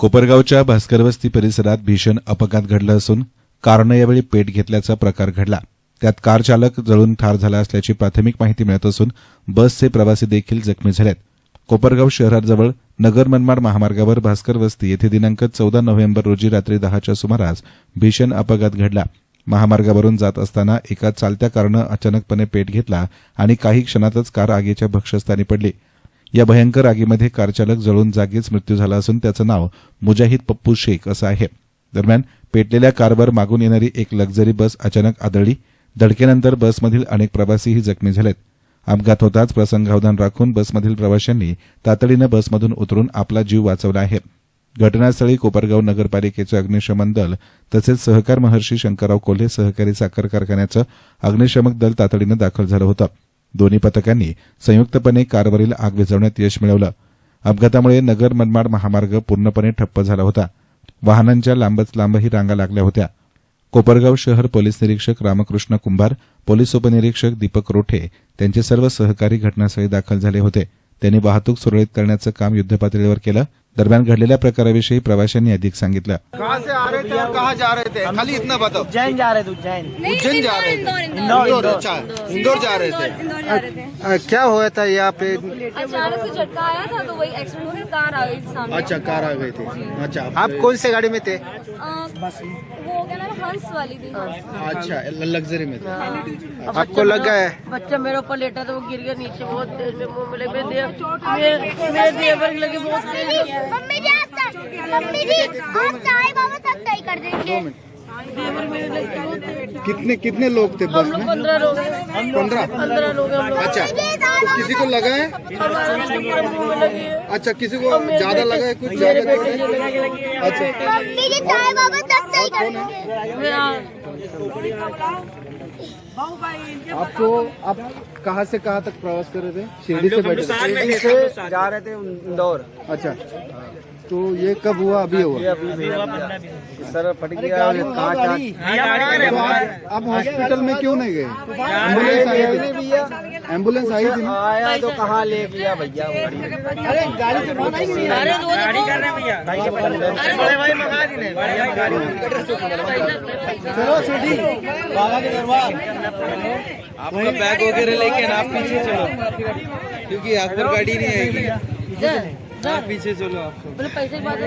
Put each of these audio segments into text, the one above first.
कोपरगावच्या भास्करवस्ती परिसरात भीषण अपघात घडला असून कारनं यावेळी पेट घेतल्याचा प्रकार घडला. त्यात कार चालक जळून ठार झाला असल्याची प्राथमिक माहिती मिळत असून बसचे प्रवासी देखील जखमी झालेत. कोपरगाव शहराजवळ नगर मनमाड महामार्गावर भास्कर वस्ती येथे दिनांक चौदा नोव्हेंबर रोजी रात्री दहाच्या सुमारास भीषण अपघात घडला. महामार्गावरून जात असताना एका चालत्या कारनं अचानकपणे पेट घेतला आणि काही क्षणातच कार आगीच्या भक्षस्थानी पडली. या भयंकर आगीमध्ये कारचालक जळून जागीच मृत्यू झाला असून त्याचं नाव मुजाहिद पप्पू शेख असं आहे. दरम्यान पेटलेल्या कारवर मागून येणारी एक लक्झरी बस अचानक आदळली. धडकेनंतर बसमधील अनेक प्रवासीही जखमी झालेत. अपघात होताच प्रसंगावधान राखून बसमधील प्रवाशांनी तातडीनं बसमधून उतरून आपला जीव वाचवला आहे. घटनास्थळी कोपरगाव नगरपालिकेचं अग्निशमन दल तसेच सहकार महर्षी शंकरराव कोल्हे सहकारी साखर कारखान्याचं अग्निशमक दल तातडीनं दाखल झालं होतं. दोन्ही पथकांनी संयुक्तपणे कारवरील आग विझवण्यात यश मिळवलं. अपघातामुळे नगर मनमाड महामार्ग पूर्णपणे ठप्प झाला होता. वाहनांच्या लांबच लांबही रांगा लागल्या होत्या. कोपरगाव शहर पोलीस निरीक्षक रामकृष्ण कुंभार पोलीस उपनिरीक्षक दीपक रोठे त्यांचे सर्व सहकारी घटनास्थळी दाखल झाले होते. त्यांनी वाहतूक सुरळीत करण्याचं काम युद्धपातळीवर केलं. दरम्यान घडलेल्या प्रकाराविषयी प्रवाशांनी अधिक सांगितलं. कहाँ से आ रहे थे और कहाँ जा रहे थे? खाली इतना बताओ। उज्जैन जा रहे थे उज्जैन। उज्जैन जा रहे इंदौर, थे। इंदौर, इंदौर अच्छा इंदौर जा रहे थे। इंदौर जा रहे थे। क्या हुआ था यहाँ पे? अचानक से झटका आया था तो वही एक्सीडेंट हो कार आ गई थी सामने। अच्छा कार आ गई थी। अच्छा आप कौन से गाड़ी में थे? वो है, हंस वाली थी हंस अच्छा लग्जरी में थे। आपको लगा है? बच्चा मेरे ऊपर लेटा था वो गिर गया नीचे बहुत तेज में मुँह में लगे मेरे पर लगे बहुत तेज मम्मी जी साईं बाबा कर देंगे। कितने कितने लोग थे बस में? पंद्रह लोग। पंद्रह? पंद्रह लोग हैं हम लोग। अच्छा तो किसी को लगा है? हमारे पूरे मुँह में लगी है। अच्छा किसी को ज़्यादा लगा है कुछ ज़्यादा बेटे चोट को है? है अच्छा आपको आप कहाँ से कहाँ तक प्रवास कर रहे थे? शिरडी से बैठे से जा रहे थे इंदौर। अच्छा तो ये कब हुआ? अभी हुआ? सर फट गया तो आप हॉस्पिटल में क्यों नहीं गए? एंबुलेंस आई थी भैया। एंबुलेंस आई थी आया तो कहाँ ले गया भैया? आपका बैग वगैरह लेके आप पीछे चलो। क्योंकि आग पर गाड़ी नहीं आएगी। आप पीछे चलो आप बोले पैसे की बात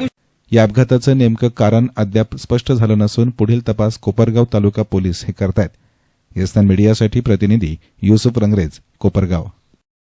है। या अपघाताचं नेमकं कारण अद्याप स्पष्ट झालं नसून पुढील तपास कोपरगाव तालुका पोलीस हे करतायत. एसनान मीडियासाठी प्रतिनिधी युसुफ रंगरेज कोपरगाव.